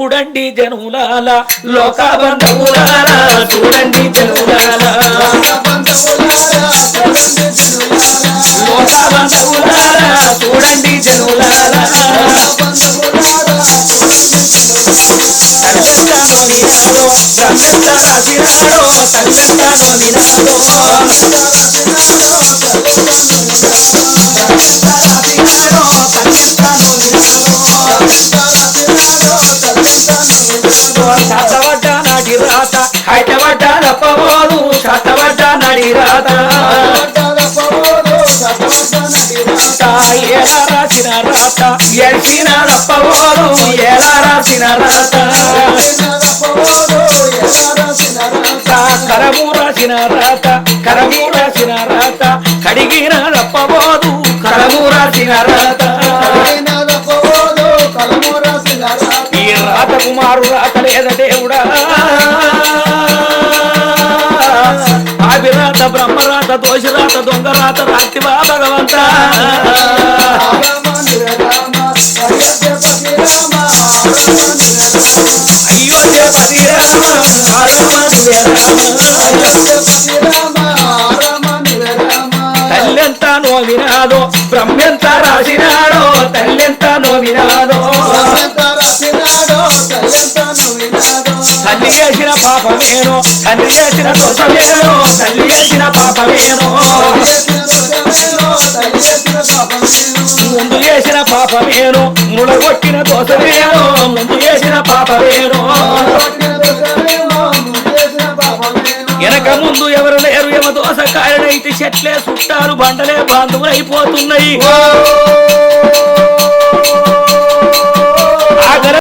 చూడండి జనులాల లోకబంధువులారా చూడండి జనులాల. లోకబంధువులారా చూడండి జనులాల. తల్లంతా నోవినాడో బ్రహ్మంతా రాసినాడో తల్లంతా నోవినాడో రాసినాడో తల్లంతా నోవినాడో శాతవడ్డ నాటి రాత హైటవడ్డ నప్పవాడు శాతవడ్డ నడి రాత ఎలా రాసిన రాత ఎడిసిన నప్పవాడు ఎలా రాసిన రాత కరము రాసిన రాత కరము రాసిన రాత కడిగిన నప్పవాడు కరము రాసిన రాత కుమారుడు కుమారు దేవుడా? ఆవిరాత బ్రహ్మరాత దోషరాత దొంగరాత రాత్రివా భగవంత. అయ్యో జపతి తల్లెంత నోవినాదో బ్రహ్మెంత రాసినాడో తల్లెంత నోవినాదో తల్లి చేసిన పాపమేను తల్లి చేసిన దోషమేను తల్లి చేసిన పాపమేను. ముందు చేసిన పాపమేనో ముడగొట్టిన దోషమేను ముందు చేసిన పాపమేను. వెనక ముందు ఎవరు లేరు ఎవ దోసకాయనైతే చెట్లే చుట్టాలు బండలే బాంధవులు అయిపోతున్నాయి